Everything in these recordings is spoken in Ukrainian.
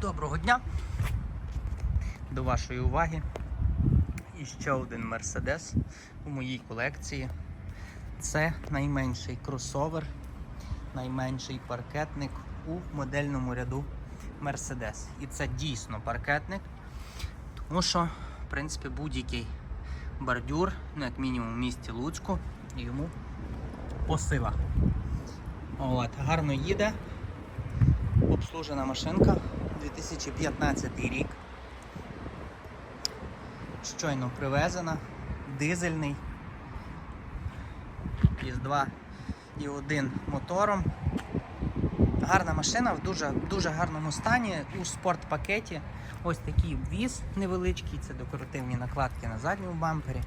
Доброго дня! До вашої уваги. І ще один Мерседес у моїй колекції. Це найменший кросовер, найменший паркетник у модельному ряду Mercedes. І це дійсно паркетник, тому що, в принципі, будь-який бордюр, ну як мінімум в місті Луцьку, йому по силах. От, гарно їде. Обслужена машинка 2015 рік. Щойно привезена, дизельний із 2,1 мотором. Гарна машина в дуже, дуже гарному стані у спортпакеті. Ось такий віз невеличкий, це декоративні накладки на задньому бампері,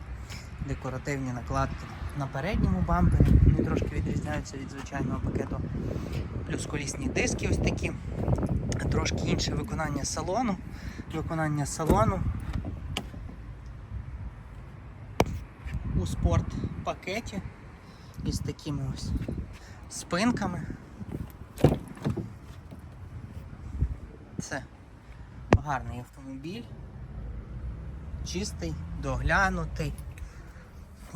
декоративні накладки на передньому бампері. Вони трошки відрізняються від звичайного пакету. Плюс колісні диски ось такі. Трошки інше виконання салону. Виконання салону у спорт пакеті із такими ось спинками. Це гарний автомобіль. Чистий, доглянутий.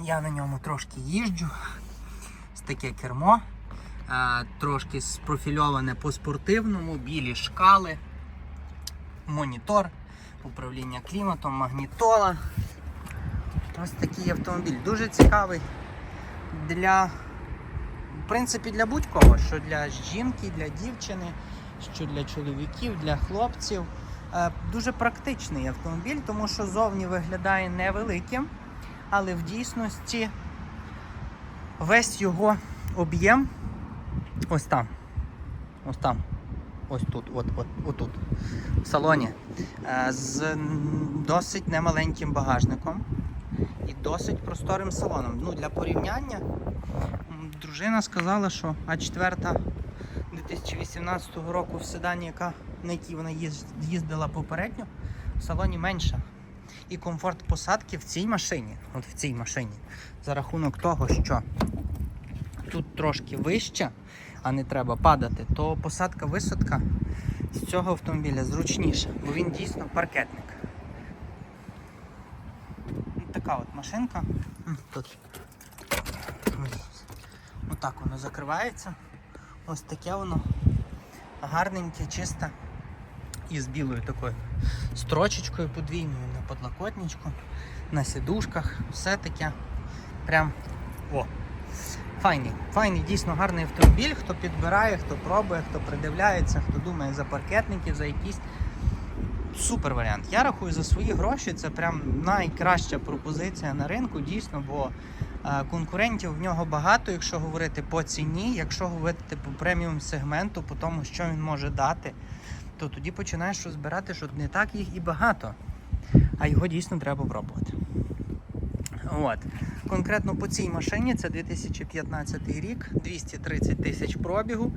Я на ньому трошки їжджу. Ось таке кермо. А, трошки спрофільоване по спортивному, білі шкали, монітор, управління кліматом, магнітола. Ось такий автомобіль. Дуже цікавий для, в принципі, для будь-кого, що для жінки, для дівчини, що для чоловіків, для хлопців. Е, Дуже практичний автомобіль, тому що зовні виглядає невеликим, але в дійсності весь його об'єм ось там. Ось там. Ось тут, от, от, отут. В салоні. Е, З досить немаленьким багажником і досить просторим салоном. Ну, для порівняння, дружина сказала, що А4 2018 року в седані, яка, на якій вона їздила попередньо, в салоні менша. І комфорт посадки в цій машині, от в цій машині, за рахунок того, що тут трошки вище, а не треба падати, то посадка-висадка з цього автомобіля зручніша, бо він дійсно паркетник. Така от машинка. Тут. Отак воно закривається. Ось таке воно гарненьке, чисте. І з білою такою строчечкою подвійною на подлокотничку, на сідушках, все таке. Прям о! Файний, файний, дійсно гарний автомобіль. Хто підбирає, хто пробує, хто придивляється, хто думає за паркетників, за якісь супер варіант. Я рахую за свої гроші, це прям найкраща пропозиція на ринку, дійсно, бо е, конкурентів в нього багато, якщо говорити по ціні, якщо говорити по преміум сегменту, по тому, що він може дати, то тоді починаєш розбирати, що не так їх і багато, а його дійсно треба пробувати. От. Конкретно по цій машині це 2015 рік, 230 тисяч пробігу.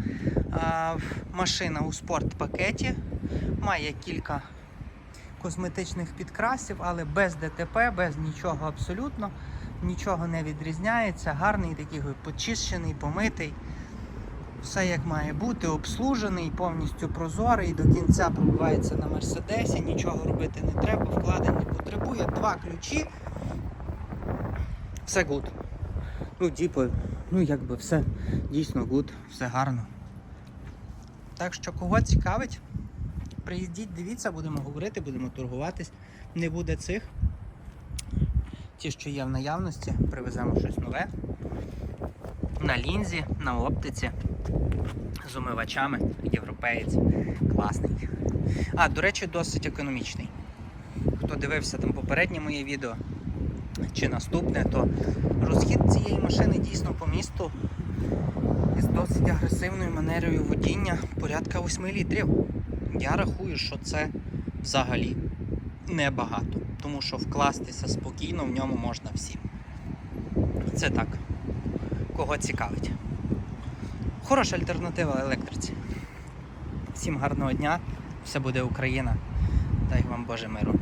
А, машина у спортпакеті, має кілька косметичних підкрасів, але без ДТП, без нічого абсолютно, нічого не відрізняється. Гарний такий почищений, помитий. Все як має бути, обслужений, повністю прозорий, до кінця пробивається на Мерседесі, нічого робити не треба, вкладень не потребує. Два ключі. Все гуд. Ну, типу, ну якби все дійсно гуд, все гарно. Так що кого цікавить, приїздіть, дивіться, будемо говорити, будемо торгуватись. Не буде цих. Ті, що є в наявності, привеземо щось нове. На лінзі, на оптиці, з умивачами, європеєць. Класний. А, до речі, досить економічний. Хто дивився там попереднє моє відео чи наступне, то розхід цієї машини дійсно по місту з досить агресивною манерою водіння порядка 8 літрів. Я рахую, що це взагалі небагато, тому що вкластися спокійно в ньому можна всім. Це так, кого цікавить. Хороша альтернатива електриці. Всім гарного дня, все буде Україна. Дай вам Боже миру.